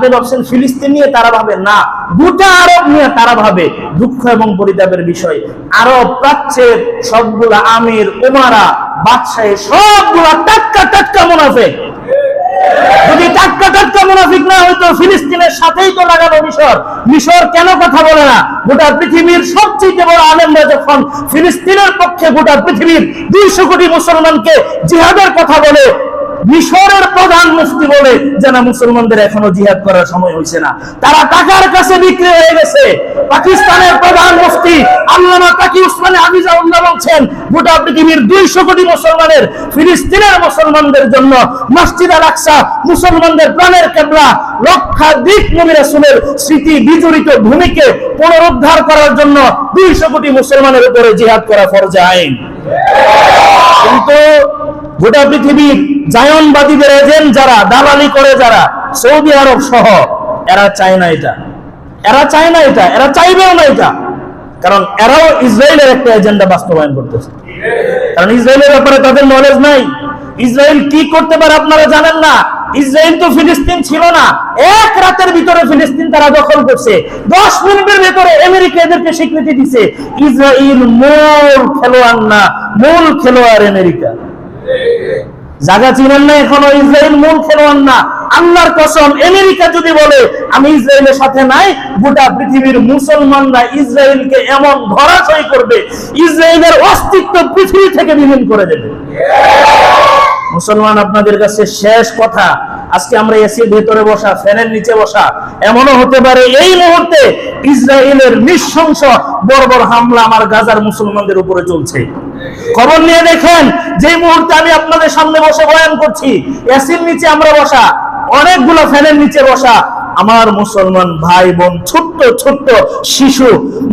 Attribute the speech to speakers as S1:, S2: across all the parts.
S1: আপনি ভাবছেন ফিলিস্তিন নিয়ে তারা ভাবে না। গোটা আরব নিয়ে তারা ভাবে। দুঃখ এবং পরিতাপের বিষয়। আরব প্রাচ্যের সবগুলা আমির, উমারা, বাদশাহী সবগুলা টাটকা টাটকা মুনাফেক। যদি টাটকা টাটকা মুনাফিক না হইতো, ফিলিস্তিনের সাথেই তো লাগানো মিশর। মিশর কেন কথা বলে না? গোটা পৃথিবীর সবচেয়ে বড় আলেমরা যখন ফিলিস্তিনের পক্ষে গোটা পৃথিবীর দুইশো কোটি মুসলমানকে জিহাদের কথা বলে মিশরের প্রধান মুফতি বলে যে না মুসলমানদের এখনও জিহাদ করার সময় হয়েছে না। তারা টাকার কাছে বিক্রি হয়ে গেছে। পাকিস্তানের প্রধান মুফতি আল্লামা তাকি উসমানে হাফিজাউল্লাহ বলছেন, গোটা পৃথিবীর দুইশো কোটি মুসলমানের, ফিলিস্তিনের মুসলমানদের জন্য মসজিদ আল আকসা মুসলমানদের প্রাণের কেবলা লক্ষাধিক নবী রাসূলের স্মৃতি বিজড়িত ভূমিকে পুনরুদ্ধার করার জন্য দুইশো কোটি মুসলমানের উপরে জিহাদ করা ফরজে আইন। কিন্তু গোটা পৃথিবীর জায়নবাদীদের এজেন্ট যারা, দালালি করে যারা, সৌদি আরব সহ, এরা চায় না এটা। এরা চায় না এটা, এরা চাইবেও না এটা। কারণ এরাও ইসরায়েলের একটা এজেন্ডা বাস্তবায়ন করতেছে। কারণ ইসরায়েলের ব্যাপারে তাদের নলেজ নাই। ইসরায়েল কি করতে পারে আপনারা জানেন না। ইসরায়েল তো ফিলিস্তিন ছিল না। এক রাতের ভিতরে ফিলিস্তিন তারা দখল করছে। দশ মিনিটের ভিতরে আমেরিকা এদেরকে স্বীকৃতি দিছে। ইসরায়েল মূল খেলোয়াড় না, মূল খেলোয়াড় আমেরিকা। জায়গা চিনেন না এখনও ইসরায়েল মূল খেলোয়াড় না। আল্লাহর কসম, আমেরিকা যদি বলে, আমি ইসরায়েলের সাথে নাই, গোটা পৃথিবীর মুসলমানরা ইসরায়েলকে এমন ধরাশয় করবে ইসরায়েলের অস্তিত্ব পৃথিবী থেকে বিলীন করে দেবে। মুসলমান, আপনাদের কাছে শেষ কথা। আজকে আমরা এসির ভেতরে বসা, ফ্যানের নিচে বসা, এমনও হতে পারে এই মুহূর্তে ইসরায়েলের নৃশংস বর্বর হামলা আমার গাজার মুসলমানদের উপরে চলছে। খবর নিয়ে দেখেন যে মুহূর্তে আমি আপনাদের সামনে বসে বয়ান করছি, এসির নিচে আমরা বসা, অনেকগুলো ফ্যানের নিচে বসা, আমার মুসলমান ভাই বোন, ছোট্ট ছোট্ট শিশু,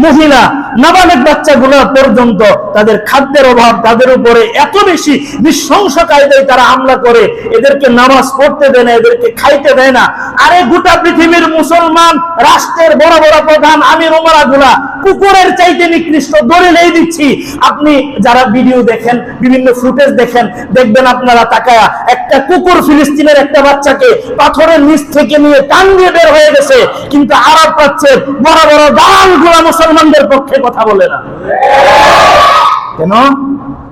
S1: মহিলা, নাবালক বাচ্চাগুলো পর্যন্ত তাদের খাদ্যের অভাব, তাদের উপরে এত বেশি নৃশংস কায়দায় তারা হামলা করে, এদেরকে নামাজ পড়তে দেয় না, এদেরকে খাইতে দেয় না আরে গোটা পৃথিবীর মুসলমান, রাষ্ট্রের বড় বড় প্রধান আমির ওমরা গুলা কুকুরের চাইতে নিকৃষ্ট দলিলেই দিচ্ছি। আপনি যারা ভিডিও দেখেন, বিভিন্ন ফুটেজ দেখেন, দেখবেন আপনারা তাকায়া, একটা কুকুর ফিলিস্তিনের একটা বাচ্চাকে পাথরের নিচ থেকে নিয়ে টান দিয়ে বের হয়ে গেছে, কিন্তু আরব প্রাচ্যের বড় বড় দালগুলা মুসলমানদের পক্ষে কথা বলে না। কেন?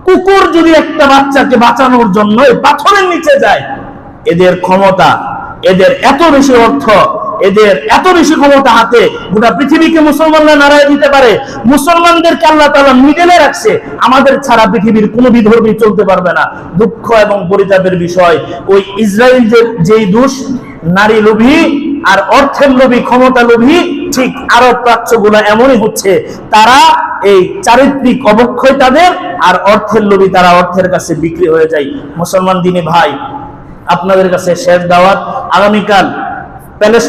S1: কুকুর যদি একটা বাচ্চাকে বাঁচানোর জন্য পাথরের নিচে যায়, এদের ক্ষমতা এদের এত বেশি অর্থ, এদের এত বেশি ক্ষমতা হাতে গোটা পৃথিবীকে মুসলমানরা নাড়ায় দিতে পারে। মুসলমানদেরকে আল্লাহ তাআলা মিডলে রাখছে। আমাদের ছাড়া পৃথিবীর কোনো বিধর্মী চলতে পারবে না। দুঃখ এবং পরিতাপের বিষয়, ওই ইসরায়েল যেই দুষ, নারী লোভী আর অর্থের লোভী, ক্ষমতা লোভী, ঠিক আরব প্রাচ্যগুলো এমনই হচ্ছে। তারা এই চারিত্রিক অবক্ষয় তাদের আর অর্থের লোভী তারা অর্থের কাছে বিক্রি হয়ে যায়। মুসলমান দিনী ভাই, আপনাদের কাছে শেষ দাওয়াত। আগামীকাল প্যালেস